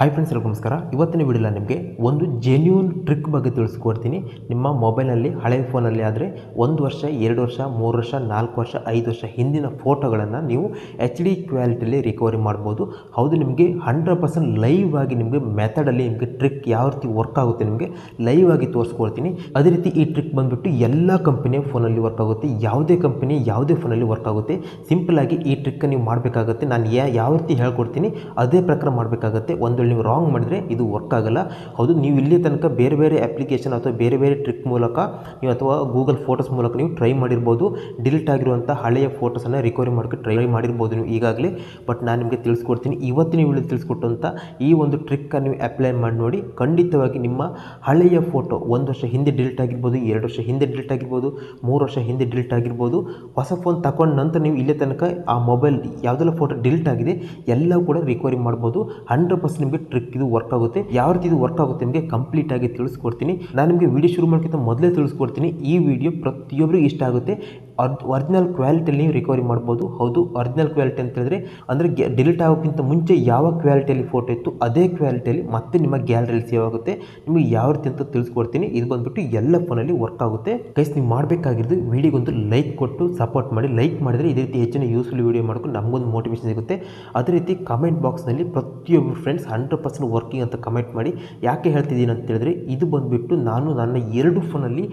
Hi friends ಎಲ್ಲರಿಗೂ ನಮಸ್ಕಾರ. ಇವತ್ತಿನ ವಿಡಿಯೋಲ್ಲ ನಿಮಗೆ ಒಂದು ಜೆನ್ಯೂನ್ ಟ್ರಿಕ್ ಬಗ್ಗೆ ತಿಳಿಸ್ಕೊಡ್ತೀನಿ. ನಿಮ್ಮ ಮೊಬೈಲಲ್ಲಿ ಹಳೆ ಫೋನಲ್ಲಿ ಆದರೆ ಒಂದು ವರ್ಷ, ಎರಡು ವರ್ಷ, ಮೂರು ವರ್ಷ, ನಾಲ್ಕು ವರ್ಷ, ಐದು ವರ್ಷ ಹಿಂದಿನ ಫೋಟೋಗಳನ್ನು ನೀವು ಎಚ್ ಡಿ ಕ್ವಾಲಿಟಿಯಲ್ಲಿ ರಿಕವರಿ ಮಾಡ್ಬೋದು. ಹೌದು, ನಿಮಗೆ ಹಂಡ್ರೆಡ್ ಪರ್ಸೆಂಟ್ ಲೈವ್ ಆಗಿ ನಿಮಗೆ ಮೆಥಡಲ್ಲಿ ನಿಮಗೆ ಟ್ರಿಕ್ ಯಾವ ರೀತಿ ವರ್ಕ್ ಆಗುತ್ತೆ ನಿಮಗೆ ಲೈವ್ ಆಗಿ ತೋರಿಸ್ಕೊಡ್ತೀನಿ. ಅದೇ ರೀತಿ ಈ ಟ್ರಿಕ್ ಬಂದುಬಿಟ್ಟು ಎಲ್ಲ ಕಂಪನಿಯ ಫೋನಲ್ಲಿ ವರ್ಕ್ ಆಗುತ್ತೆ. ಯಾವುದೇ ಕಂಪನಿ ಯಾವುದೇ ಫೋನಲ್ಲಿ ವರ್ಕ್ ಆಗುತ್ತೆ. ಸಿಂಪಲ್ ಆಗಿ ಈ ಟ್ರಿಕ್ ನೀವು ಮಾಡಬೇಕಾಗುತ್ತೆ. ನಾನು ಯಾವ ರೀತಿ ಹೇಳ್ಕೊಡ್ತೀನಿ, ಅದೇ ಪ್ರಕಾರ ಮಾಡಬೇಕಾಗುತ್ತೆ. ಒಂದು ನೀವು ರಾಂಗ್ ಮಾಡಿದರೆ ಇದು ವರ್ಕ್ ಆಗಲ್ಲ. ಹೌದು, ನೀವು ಇಲ್ಲಿ ತನಕ ಬೇರೆ ಬೇರೆ ಅಪ್ಲಿಕೇಶನ್ ಅಥವಾ ಬೇರೆ ಬೇರೆ ಟ್ರಿಕ್ ಮೂಲಕ ನೀವು ಅಥವಾ ಗೂಗಲ್ ಫೋಟೋಸ್ ಮೂಲಕ ನೀವು ಟ್ರೈ ಮಾಡಿರ್ಬೋದು. ಡಿಲೀಟ್ ಆಗಿರುವಂಥ ಹಳೆಯ ಫೋಟೋಸನ್ನು ರಿಕವರಿ ಮಾಡೋಕ್ಕೆ ಟ್ರೈ ಮಾಡಿರ್ಬೋದು ನೀವು ಈಗಾಗಲೇ. ಬಟ್ ನಾನು ನಿಮಗೆ ತಿಳಿಸ್ಕೊಡ್ತೀನಿ ನೀವು ಇಲ್ಲಿ ತಿಳಿಸ್ಕೊಟ್ಟಂಥ ಈ ಒಂದು ಟ್ರಿಕ್ಕನ್ನು ನೀವು ಅಪ್ಲೈ ಮಾಡಿ ನೋಡಿ, ಖಂಡಿತವಾಗಿ ನಿಮ್ಮ ಹಳೆಯ ಫೋಟೋ ಒಂದು ವರ್ಷ ಹಿಂದೆ ಡಿಲೀಟ್ ಆಗಿರ್ಬೋದು, ಎರಡು ವರ್ಷ ಹಿಂದೆ ಡಿಲೀಟ್ ಆಗಿರ್ಬೋದು, ಮೂರು ವರ್ಷ ಹಿಂದೆ ಡಿಲೀಟ್ ಆಗಿರ್ಬೋದು, ಹೊಸ ಫೋನ್ ತಗೊಂಡ ನಂತರ ನೀವು ಇಲ್ಲೇ ತನಕ ಆ ಮೊಬೈಲ್ ಯಾವುದೆಲ್ಲ ಫೋಟೋ ಡಿಲೀಟ್ ಆಗಿದೆ ಎಲ್ಲ ಕೂಡ ರಿಕವರಿ ಮಾಡ್ಬೋದು. ಹಂಡ್ರೆಡ್ ಪರ್ಸೆಂಟ್ ನಿಮಗೆ ಟ್ರಿಕ್ ಇದು ವರ್ಕ್ ಆಗುತ್ತೆ. ಯಾವ ರೀತಿ ಇದು ವರ್ಕ್ ಆಗುತ್ತೆ ನಿಮಗೆ ಕಂಪ್ಲೀಟ್ ಆಗಿ ತಿಳಿಸ್ಕೊಡ್ತೀನಿ. ನಾನು ನಿಮಗೆ ವಿಡಿಯೋ ಶುರು ಮಾಡೋಕ್ಕಿಂತ ಮೊದಲೇ ತಿಳಿಸ್ಕೊಡ್ತೀನಿ. ಈ ವಿಡಿಯೋ ಪ್ರತಿಯೊಬ್ಬರಿಗೂ ಇಷ್ಟ ಆಗುತ್ತೆ. ಅದ್ ಒರಿಜಿನಲ್ ಕ್ವಾಲಿಟಿಯಲ್ಲಿ ನೀವು ರಿಕವರಿ ಮಾಡ್ಬೋದು. ಹೌದು ಒರಿಜಿನಲ್ ಕ್ವಾಲಿಟಿ ಅಂತ ಹೇಳಿದ್ರೆ, ಅಂದರೆ ಡಿಲೀಟ್ ಆಗೋಕ್ಕಿಂತ ಮುಂಚೆ ಯಾವ ಕ್ವಾಲಿಟಿಯಲ್ಲಿ ಫೋಟೋ ಇತ್ತು, ಅದೇ ಕ್ವಾಲಿಟಿಯಲ್ಲಿ ಮತ್ತೆ ನಿಮ್ಮ ಗ್ಯಾಲರಿಯಲ್ಲಿ ಸೇವ್ ಆಗುತ್ತೆ. ನಿಮಗೆ ಯಾವ ರೀತಿ ಅಂತ ತಿಳಿಸ್ಕೊಡ್ತೀನಿ. ಇದು ಬಂದ್ಬಿಟ್ಟು ಎಲ್ಲ ಫೋನಲ್ಲಿ ವರ್ಕ್ ಆಗುತ್ತೆ. ಕೈಸ್ ನೀವು ಮಾಡಬೇಕಾಗಿರೋದು ವಿಡಿಯೋಗೊಂದು ಲೈಕ್ ಕೊಟ್ಟು ಸಪೋರ್ಟ್ ಮಾಡಿ. ಲೈಕ್ ಮಾಡಿದರೆ ಇದೇ ರೀತಿ ಹೆಚ್ಚಿನ ಯೂಸ್ಫುಲ್ ವಿಡಿಯೋ ಮಾಡ್ಕೊಂಡು ನಮಗೊಂದು ಮೋಟಿವೇಶನ್ ಸಿಗುತ್ತೆ. ಅದೇ ರೀತಿ ಕಮೆಂಟ್ ಬಾಕ್ಸ್ನಲ್ಲಿ ಪ್ರತಿಯೊಬ್ಬ ಫ್ರೆಂಡ್ಸ್ ಹಂಡ್ರೆಡ್ ಪರ್ಸೆಂಟ್ ವರ್ಕಿಂಗ್ ಅಂತ ಕಮೆಂಟ್ ಮಾಡಿ. ಯಾಕೆ ಹೇಳ್ತಿದ್ದೀನಿ ಅಂತ ಹೇಳಿದ್ರೆ, ಇದು ಬಂದುಬಿಟ್ಟು ನಾನು ನನ್ನ ಎರಡು ಫೋನಲ್ಲಿ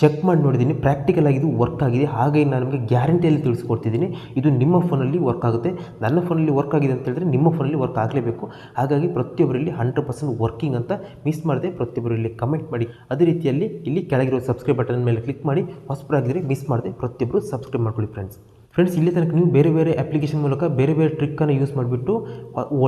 ಚೆಕ್ ಮಾಡಿ ನೋಡಿದ್ದೀನಿ. ಪ್ರಾಕ್ಟಿಕಲ್ ಆಗಿ ಇದು ವರ್ಕ್ ಆಗಿದೆ. ಹಾಗೆ ನಾನು ನಿಮಗೆ ಗ್ಯಾರಂಟಿಯಲ್ಲಿ ತಿಳಿಸ್ಕೊಡ್ತಿದ್ದೀನಿ. ಇದು ನಿಮ್ಮ ಫೋನಲ್ಲಿ ವರ್ಕ್ ಆಗುತ್ತೆ. ನನ್ನ ಫೋನಲ್ಲಿ ವರ್ಕ್ ಆಗಿದೆ ಅಂತ ಹೇಳಿದ್ರೆ ನಿಮ್ಮ ಫೋನಲ್ಲಿ ವರ್ಕ್ ಆಗಲೇಬೇಕು. ಹಾಗಾಗಿ ಪ್ರತಿಯೊಬ್ಬರಲ್ಲಿ ಹಂಡ್ರೆಡ್ ಪರ್ಸೆಂಟ್ ವರ್ಕಿಂಗ್ ಅಂತ ಮಿಸ್ ಮಾಡದೆ ಪ್ರತಿಯೊಬ್ಬರಲ್ಲಿ ಕಮೆಂಟ್ ಮಾಡಿ. ಅದೇ ರೀತಿಯಲ್ಲಿ ಇಲ್ಲಿ ಕೆಳಗಿರೋ ಸಬ್ಸ್ಕ್ರೈಬ್ ಬಟನ್ ಮೇಲೆ ಕ್ಲಿಕ್ ಮಾಡಿ. ಹೊಸಬರಾಗಿದ್ದರೆ ಮಿಸ್ ಮಾಡದೆ ಪ್ರತಿಯೊಬ್ಬರು ಸಬ್ಸ್ಕ್ರೈಬ್ ಮಾಡ್ಕೊಳ್ಳಿ ಫ್ರೆಂಡ್ಸ್ ಫ್ರೆಂಡ್ಸ್ ಇಲ್ಲಿ ತನಕ ನೀವು ಬೇರೆ ಬೇರೆ ಅಪ್ಲಿಕೇಶನ್ ಮೂಲಕ ಬೇರೆ ಬೇರೆ ಟ್ರಿಕ್ಕನ್ನು ಯೂಸ್ ಮಾಡಿಬಿಟ್ಟು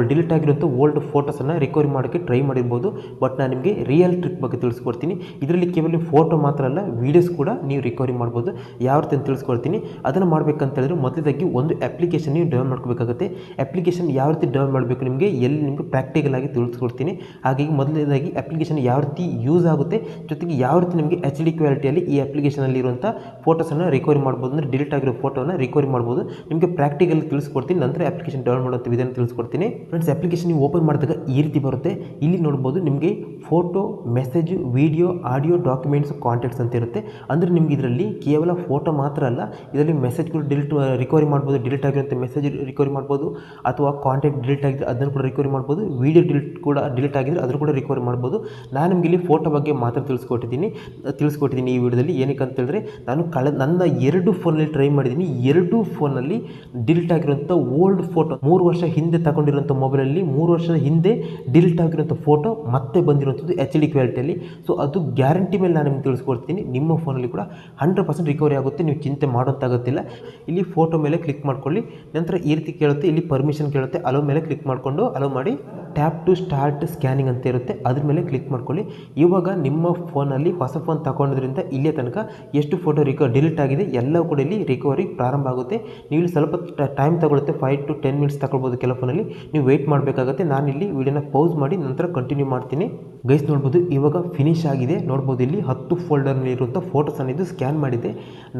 ಡಿಲೀಟ್ ಆಗಿರುವಂಥ ಓಲ್ಡ್ ಫೋಟೋಸನ್ನು ರಿಕವರಿ ಮಾಡೋಕ್ಕೆ ಟ್ರೈ ಮಾಡಿರ್ಬೋದು. ಬಟ್ ನಾನು ನಿಮಗೆ ರಿಯಲ್ ಟ್ರಿಕ್ ಬಗ್ಗೆ ತಿಳಿಸ್ಕೊಡ್ತೀನಿ. ಇದರಲ್ಲಿ ಕೇವಲ ಫೋಟೋ ಮಾತ್ರ ಅಲ್ಲ ವೀಡಿಯೋಸ್ ಕೂಡ ನೀವು ರಿಕವರಿ ಮಾಡ್ಬೋದು. ಯಾವ ರೀತಿ ಅಂತ ತಿಳಿಸ್ಕೊಡ್ತೀನಿ. ಅದನ್ನು ಮಾಡಬೇಕಂತ ಹೇಳಿದ್ರೆ ಮೊದಲದಾಗಿ ಒಂದು ಅಪ್ಲಿಕೇಶನ್ ನೀವು ಡೌನ್ಲೋಡ್ ಮಾಡ್ಕೋಬೇಕಾಗುತ್ತೆ. ಅಪ್ಲಿಕೇಶನ್ ಯಾವ ರೀತಿ ಡೌನ್ ಮಾಡಬೇಕು ನಿಮಗೆ, ಎಲ್ಲಿ ನಿಮಗೆ ಪ್ರಾಕ್ಟಿಕಲ್ ಆಗಿ ತಿಳಿಸ್ಕೊಡ್ತೀನಿ. ಹಾಗಾಗಿ ಮೊದಲನೇದಾಗಿ ಅಪ್ಲಿಕೇಶನ್ ಯಾವ ರೀತಿ ಯೂಸ್ ಆಗುತ್ತೆ, ಜೊತೆಗೆ ಯಾವ ರೀತಿ ನಿಮಗೆ ಎಚ್ ಡಿ ಕ್ವಾಲಿಟಿಯಲ್ಲಿ ಈ ಅಪ್ಲಿಕೇಶನಲ್ಲಿ ಇರುವಂಥ ಫೋಟೋಸನ್ನು ರಿಕವರಿ ಮಾಡ್ಬೋದು ಅಂದರೆ ಡಿಲೀಟ್ ಆಗಿರೋ ಫೋಟೋನ ರಿಕವರಿ ಮಾಡ್ಬೋದು. ನಿಮಗೆ ಪ್ರಾಕ್ಟಿಕಲ್ ತಿಳಿಸ್ಕೊಡ್ತೀನಿ. ನಂತರ ಅಪ್ಲಿಕೇಶನ್ ಡೌನ್ಲೋಡ್ ಮಾಡುವಂಥ ವಿಧಾನ ತಿಳಿಸ್ಕೊಡ್ತೀನಿ. ಫ್ರೆಂಡ್ಸ್ ಅಪ್ಲಿಕೇಶನ್ ನೀವು ಓಪನ್ ಮಾಡಿದಾಗ ಈ ರೀತಿ ಬರುತ್ತೆ. ಇಲ್ಲಿ ನೋಡ್ಬೋದು ನಿಮಗೆ photo message video audio documents contacts ಅಂತ ಇರುತ್ತೆ. ಅಂದರೆ ನಿಮ್ಗೆ ಇದರಲ್ಲಿ ಕೇವಲ ಫೋಟೋ ಮಾತ್ರ ಅಲ್ಲ, ಇದರಲ್ಲಿ ಮೆಸೇಜ್ಗಳು ಡಿಲೀಟ್ ರಿಕವರಿ ಮಾಡ್ಬೋದು. ಡಿಲೀಟ್ ಆಗಿರುವಂಥ ಮೆಸೇಜ್ ರಿಕವರಿ ಮಾಡ್ಬೋದು. ಅಥವಾ ಕಾಂಟ್ಯಾಕ್ಟ್ ಡಿಲೀಟ್ ಆಗಿದ್ರೆ ಅದನ್ನು ಕೂಡ ರಿಕವರಿ ಮಾಡ್ಬೋದು. ವಿಡಿಯೋ ಡಿಲೀಟ್ ಕೂಡ ಡಿಲೀಟ್ ಆಗಿದ್ರೆ ಅದನ್ನು ಕೂಡ ರಿಕವರಿ ಮಾಡ್ಬೋದು. ನಾನು ನಿಮಗೆ ಇಲ್ಲಿ ಫೋಟೋ ಬಗ್ಗೆ ಮಾತ್ರ ತಿಳಿಸ್ಕೊಟ್ಟಿದ್ದೀನಿ. ತಿಳಿಸ್ಕೊಟ್ಟಿದ್ದೀನಿ ಈ ವಿಡಿಯೋದಲ್ಲಿ ಏನಕ್ಕೆ ಅಂತ ಹೇಳಿದ್ರೆ, ನಾನು ಕಳೆದ ನನ್ನ ಎರಡು ಫೋನಲ್ಲಿ ಟ್ರೈ ಮಾಡಿದ್ದೀನಿ. ಫೋನಲ್ಲಿ ಡಿಲೀಟ್ ಆಗಿರುವಂಥ ಓಲ್ಡ್ ಫೋಟೋ. ಮೂರು ವರ್ಷ ಹಿಂದೆ ತಗೊಂಡಿರುವಂಥ ಮೊಬೈಲಲ್ಲಿ ಮೂರು ವರ್ಷದ ಹಿಂದೆ ಡಿಲೀಟ್ ಆಗಿರುವಂಥ ಫೋಟೋ ಮತ್ತೆ ಬಂದಿರುವಂಥದ್ದು ಎಚ್ ಡಿ ಕ್ವಾಲಿಟಿಯಲ್ಲಿ ಸೊ ಅದು ಗ್ಯಾರಂಟಿ ಮೇಲೆ ನಾನು ನಿಮ್ಗೆ ತಿಳಿಸ್ಕೊಡ್ತೀನಿ. ನಿಮ್ಮ ಫೋನಲ್ಲಿ ಕೂಡ ಹಂಡ್ರೆಡ್ ಪರ್ಸೆಂಟ್ ರಿಕವರಿ ಆಗುತ್ತೆ. ನೀವು ಚಿಂತೆ ಮಾಡೋಂತಾಗುತ್ತಿಲ್ಲ. ಇಲ್ಲಿ ಫೋಟೋ ಮೇಲೆ ಕ್ಲಿಕ್ ಮಾಡ್ಕೊಳ್ಳಿ. ನಂತರ ಈ ರೀತಿ ಕೇಳುತ್ತೆ. ಇಲ್ಲಿ ಪರ್ಮಿಷನ್ ಕೇಳುತ್ತೆ. ಅಲೋ ಮೇಲೆ ಕ್ಲಿಕ್ ಮಾಡಿಕೊಂಡು ಅಲೋ ಮಾಡಿ. ಟ್ಯಾಪ್ ಟು ಸ್ಟಾರ್ಟ್ ಸ್ಕ್ಯಾನಿಂಗ್ ಅಂತ ಇರುತ್ತೆ. ಅದ್ರ ಮೇಲೆ ಕ್ಲಿಕ್ ಮಾಡ್ಕೊಳ್ಳಿ. ಇವಾಗ ನಿಮ್ಮ ಫೋನಲ್ಲಿ ಹೊಸ ಫೋನ್ ತಗೊಂಡಿದ್ರಿಂದ ಇಲ್ಲೇ ತನಕ ಎಷ್ಟು ಫೋಟೋ ರಿಕ ಡಿಲೀಟ್ ಆಗಿದೆ ಎಲ್ಲ ಕೂಡ ಇಲ್ಲಿ ರಿಕವರಿ ಪ್ರಾರಂಭ ಆಗುತ್ತೆ. ನೀವು ಇಲ್ಲಿ ಸ್ವಲ್ಪ ಟೈಮ್ ತಗೊಳುತ್ತೆ. ಫೈವ್ ಟು ಟೆನ್ ಮಿನಿಟ್ಸ್ ತಗೊಳ್ಬೋದು ಕೆಲವು ಫೋನಲ್ಲಿ ನೀವು ವೆಯ್ಟ್ ಮಾಡಬೇಕಾಗುತ್ತೆ. ನಾನಿಲ್ಲಿ ವಿಡಿಯೋನ ಪೌಸ್ ಮಾಡಿ, ನಂತರ ಕಂಟಿನ್ಯೂ ಮಾಡ್ತೀನಿ. ಗೈಸ್ ನೋಡ್ಬೋದು, ಇವಾಗ ಫಿನಿಶ್ ಆಗಿದೆ. ನೋಡ್ಬೋದು, ಇಲ್ಲಿ ಹತ್ತು ಫೋಲ್ಡರ್ನಲ್ಲಿ ಇರುವಂಥ ಫೋಟೋಸನ್ನು ಇದು ಸ್ಕ್ಯಾನ್ ಮಾಡಿದೆ.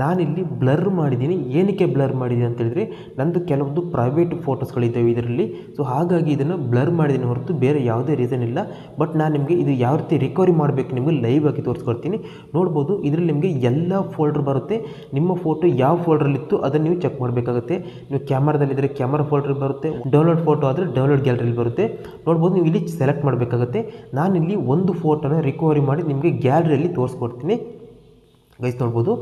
ನಾನಿಲ್ಲಿ ಬ್ಲರ್ ಮಾಡಿದ್ದೀನಿ. ಏನಕ್ಕೆ ಬ್ಲರ್ ಮಾಡಿದೆ ಅಂತ ಹೇಳಿದ್ರೆ, ನಂದು ಕೆಲವೊಂದು ಪ್ರೈವೇಟ್ ಫೋಟೋಸ್ಗಳಿದ್ದಾವೆ ಇದರಲ್ಲಿ. ಸೊ ಹಾಗಾಗಿ ಇದನ್ನು ಬ್ಲರ್ ಮಾಡಿದ್ದೀನಿ. ಹೊರತು ಬೇರೆ ಯಾವುದೇ ರೀಸನ್ ಇಲ್ಲ. ಬಟ್ ನಾನು ನಿಮಗೆ ಇದು ಯಾವ ರೀತಿ ರಿಕವರಿ ಮಾಡಬೇಕು ನಿಮಗೆ ಲೈವ್ ಆಗಿ ತೋರಿಸ್ಕೊಡ್ತೀನಿ. ನೋಡ್ಬೋದು ಇದರಲ್ಲಿ ನಿಮಗೆ ಎಲ್ಲ ಫೋಲ್ಡರ್ ಬರುತ್ತೆ. ನಿಮ್ಮ ಫೋಟೋ ಯಾವ ಫೋಲ್ಡ್ರಲ್ಲಿತ್ತು ಅದನ್ನು ನೀವು ಚೆಕ್ ಮಾಡಬೇಕಾಗುತ್ತೆ. ನೀವು ಕ್ಯಾಮ್ರಾದಲ್ಲಿದ್ದರೆ ಕ್ಯಾಮ್ರಾ ಫೋಲ್ಡರ್ ಬರುತ್ತೆ. ಡೌನ್ಲೋಡ್ ಫೋಟೋ ಆದರೆ ಡೌನ್ಲೋಡ್ ಗ್ಯಾಲರಿಲಿ ಬರುತ್ತೆ. ನೋಡ್ಬೋದು ನೀವು ಇಲ್ಲಿ ಸೆಲೆಕ್ಟ್ ಮಾಡಬೇಕಾಗುತ್ತೆ. ನಾನಿಲ್ಲಿ ಒಂದು ಫೋಟೋನ ರಿಕವರಿ ಮಾಡಿ ನಿಮಗೆ ಗ್ಯಾಲರಿಯಲ್ಲಿ ತೋರಿಸ್ಕೊಡ್ತೀನಿ. ಗೈಸ್ ನೋಡ್ಬೋದು,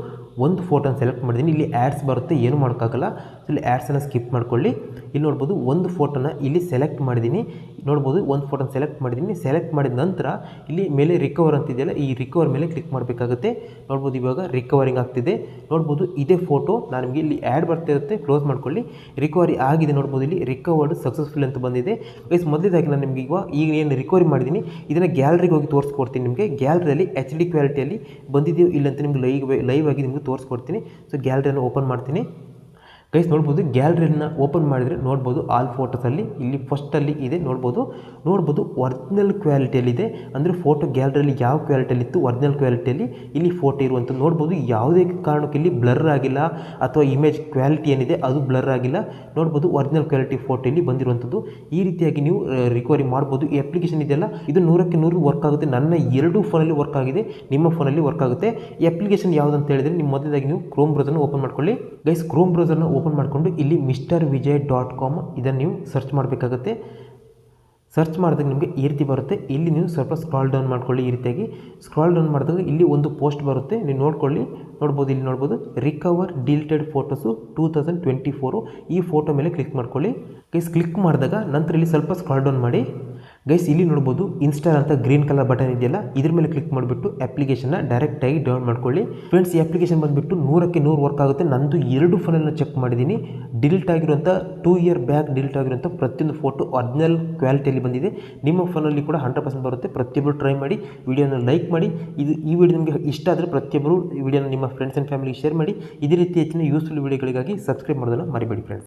ಒಂದು ಫೋಟೋನ ಸೆಲೆಕ್ಟ್ ಮಾಡಿದ್ದೀನಿ. ಇಲ್ಲಿ ಆ್ಯಡ್ಸ್ ಬರುತ್ತೆ, ಏನು ಮಾಡೋಕ್ಕಾಗಲ್ಲ. ಇಲ್ಲಿ ಆ್ಯಡ್ಸನ್ನು ಸ್ಕಿಪ್ ಮಾಡ್ಕೊಳ್ಳಿ. ಇಲ್ಲಿ ನೋಡ್ಬೋದು, ಒಂದು ಫೋಟೋನ ಇಲ್ಲಿ ಸೆಲೆಕ್ಟ್ ಮಾಡಿದ್ದೀನಿ. ನೋಡ್ಬೋದು, ಒಂದು ಫೋಟೋನ ಸೆಲೆಕ್ಟ್ ಮಾಡಿದ್ದೀನಿ. ಸೆಲೆಕ್ಟ್ ಮಾಡಿದ ನಂತರ, ಇಲ್ಲಿ ಮೇಲೆ ರಿಕವರ್ ಅಂತಿದೆಯಲ್ಲ ಈ ರಿಕವರ್ ಮೇಲೆ ಕ್ಲಿಕ್ ಮಾಡಬೇಕಾಗುತ್ತೆ. ನೋಡ್ಬೋದು, ಇವಾಗ ರಿಕವರಿಂಗ್ ಆಗ್ತಿದೆ. ನೋಡ್ಬೋದು, ಇದೇ ಫೋಟೋ ನಾನು ನಿಮಗೆ ಇಲ್ಲಿ ಆ್ಯಡ್ ಬರ್ತಾ ಇರುತ್ತೆ ಕ್ಲೋಸ್ ಮಾಡ್ಕೊಳ್ಳಿ. ರಿಕವರಿ ಆಗಿದೆ, ನೋಡ್ಬೋದು, ಇಲ್ಲಿ ರಿಕವರ್ಡ್ ಸಕ್ಸಸ್ಫುಲ್ ಅಂತ ಬಂದಿದೆ. ಗೈಸ್ ಮೊದಲೇದಾಗಿ ನಾನು ನಿಮಗೆ ಇವಾಗ ಈಗ ಏನು ರಿಕವರಿ ಮಾಡಿದ್ದೀನಿ, ಇದನ್ನು ಗ್ಯಾಲರಿಗೆ ಹೋಗಿ ತೋರಿಸ್ಕೊಡ್ತೀನಿ ನಿಮಗೆ. ಗ್ಯಾಲರಿಯಲ್ಲಿ ಎಚ್ ಡಿ ಕ್ವಾಲಿಟಿಯಲ್ಲಿ ಬಂದಿದೆಯೋ ಇಲ್ಲ ಅಂತ ನಿಮ್ಗೆ ಲೈವ್ ಲೈವ್ ಆಗಿ ನಿಮಗೆ ತೋರಿಸ್ಕೊಡ್ತೀನಿ. ಸೊ ಗ್ಯಾಲರಿಯನ್ನು ಓಪನ್ ಮಾಡ್ತೀನಿ. ಗೈಸ್ ನೋಡ್ಬೋದು ಗ್ಯಾಲರಿನ ಓಪನ್ ಮಾಡಿದರೆ ನೋಡ್ಬೋದು ಆಲ್ ಫೋಟೋಸಲ್ಲಿ ಇಲ್ಲಿ ಫಸ್ಟಲ್ಲಿ ಇದೆ, ನೋಡ್ಬೋದು ನೋಡ್ಬೋದು ಒರಿಜಿನಲ್ ಕ್ವಾಲಿಟಿಯಲ್ಲಿದೆ ಅಂದರೆ ಫೋಟೋ ಗ್ಯಾಲರಿಯಲ್ಲಿ ಯಾವ ಕ್ವಾಲಿಟಿಯಲ್ಲಿ ಇತ್ತು ಒರಿಜಿನಲ್ ಕ್ವಾಲಿಟಿಯಲ್ಲಿ ಇಲ್ಲಿ ಫೋಟೋ ಇರುವಂಥದ್ದು. ನೋಡ್ಬೋದು, ಯಾವುದೇ ಕಾರಣಕ್ಕೆ ಇಲ್ಲಿ ಬ್ಲರ್ ಆಗಿಲ್ಲ, ಅಥವಾ ಇಮೇಜ್ ಕ್ವಾಲಿಟಿ ಏನಿದೆ, ಅದು ಬ್ಲರ್ ಆಗಿಲ್ಲ. ನೋಡ್ಬೋದು ಒರಿಜಿನಲ್ ಕ್ವಾಲಿಟಿ ಫೋಟೋ ಇಲ್ಲಿ ಬಂದಿರುವಂಥದ್ದು. ಈ ರೀತಿಯಾಗಿ ನೀವು ರಿಕವರಿ ಮಾಡ್ಬೋದು. ಈ ಅಪ್ಲಿಕೇಶನ್ ಇದೆಯಲ್ಲ, ಇದು ನೂರಕ್ಕೆ ನೂರು ವರ್ಕ್ ಆಗುತ್ತೆ. ನನ್ನ ಎರಡು ಫೋನಲ್ಲಿ ವರ್ಕ್ ಆಗಿದೆ, ನಿಮ್ಮ ಫೋನಲ್ಲಿ ವರ್ಕ್ ಆಗುತ್ತೆ. ಈ ಅಪ್ಲಿಕೇಶನ್ ಯಾವುದಂತ ಹೇಳಿದರೆ, ನಿಮ್ಮ ಮೊದಲಾಗಿ ನೀವು ಕ್ರೋಮ್ ಬ್ರೌಸರ್ನ ಓಪನ್ ಮಾಡ್ಕೊಳ್ಳಿ. ಗೈಸ್ ಕ್ರೋಮ್ ಬ್ರೌಸರ್ನ ಓಪನ್ ಮಾಡಿಕೊಂಡು ಇಲ್ಲಿ ಮಿಸ್ಟರ್ ವಿಜಯ್ ಡಾಟ್ ಕಾಮ್ ಇದನ್ನು ನೀವು ಸರ್ಚ್ ಮಾಡಬೇಕಾಗುತ್ತೆ. ಸರ್ಚ್ ಮಾಡಿದಾಗ ನಿಮಗೆ ಈ ರೀತಿ ಬರುತ್ತೆ. ಇಲ್ಲಿ ನೀವು ಸ್ವಲ್ಪ ಸ್ಕ್ರಾಲ್ ಡೌನ್ ಮಾಡ್ಕೊಳ್ಳಿ ಈ ರೀತಿಯಾಗಿ. ಸ್ಕ್ರಾಲ್ ಡೌನ್ ಮಾಡಿದಾಗ ಇಲ್ಲಿ ಒಂದು ಪೋಸ್ಟ್ ಬರುತ್ತೆ. ನೀವು ನೋಡ್ಕೊಳ್ಳಿ. ನೋಡ್ಬೋದು, ಇಲ್ಲಿ ನೋಡ್ಬೋದು. Recover deleted photos two thousand twenty four. ಈ ಫೋಟೋ ಮೇಲೆ ಕ್ಲಿಕ್ ಮಾಡ್ಕೊಳ್ಳಿ. ಕ್ಲಿಕ್ ಮಾಡಿದಾಗ ನಂತರ ಇಲ್ಲಿ ಸ್ವಲ್ಪ ಸ್ಕ್ರಾಲ್ ಡೌನ್ ಮಾಡಿ. ಗೈಸ್ ಇಲ್ಲಿ ನೋಡ್ಬೋದು ಇನ್ಸ್ಟಾಲ್ ಅಂತ ಗ್ರೀನ್ ಕಲರ್ ಬಟನ್ ಇದೆಯಲ್ಲ, ಇದ್ರ ಮೇಲೆ ಕ್ಲಿಕ್ ಮಾಡಿಬಿಟ್ಟು ಅಪ್ಲಿಕೇಶನ್ನ ಡೈರೆಕ್ಟಾಗಿ ಡೌನ್ ಮಾಡ್ಕೊಳ್ಳಿ. ಫ್ರೆಂಡ್ಸ್ ಈ ಅಪ್ಲಿಕೇಶನ್ ಬಂದುಬಿಟ್ಟು ನೂರಕ್ಕೆ ನೂರು ವರ್ಕ್ ಆಗುತ್ತೆ. ನಂದು ಎರಡು ಫೋನನ್ನು ಚೆಕ್ ಮಾಡಿದ್ದೀನಿ. ಡಿಲೀಟ್ ಆಗಿರುವಂಥ ಟೂ ಇಯರ್ ಬ್ಯಾಕ್ ಡಿಲೀಟ್ ಆಗಿರುವಂಥ ಪ್ರತಿಯೊಂದು ಫೋಟೋ ಒರಿಜಿನಲ್ ಕ್ವಾಲಿಟಿಯಲ್ಲಿ ಬಂದಿದೆ. ನಿಮ್ಮ ಫೋನಲ್ಲಿ ಕೂಡ ಹಂಡ್ರೆಡ್ ಪರ್ಸೆಂಟ್ ಬರುತ್ತೆ. ಪ್ರತಿಯೊಬ್ಬರು ಟ್ರೈ ಮಾಡಿ ವಿಡಿಯೋನ ಲೈಕ್ ಮಾಡಿ. ಇದು ಈ ವಿಡಿಯೋ ನಿಮಗೆ ಇಷ್ಟ ಆದರೆ ಪ್ರತಿಯೊಬ್ಬರು ವಿಡಿಯೋನ ನಿಮ್ಮ ಫ್ರೆಂಡ್ಸ್ ಆ್ಯಂಡ್ ಫ್ಯಾಮಿಲಿಗೆ ಶೇರ್ ಮಾಡಿ. ಇದೇ ರೀತಿ ಹೆಚ್ಚಿನ ಯೂಸ್ಫುಲ್ ವಿಡಿಯೋಗಳಿಗಾಗಿ ಸಬ್ಸ್ಕ್ರೈಬ್ ಮಾಡೋದನ್ನು ಮರಿಬೇಡಿ ಫ್ರೆಂಡ್ಸ್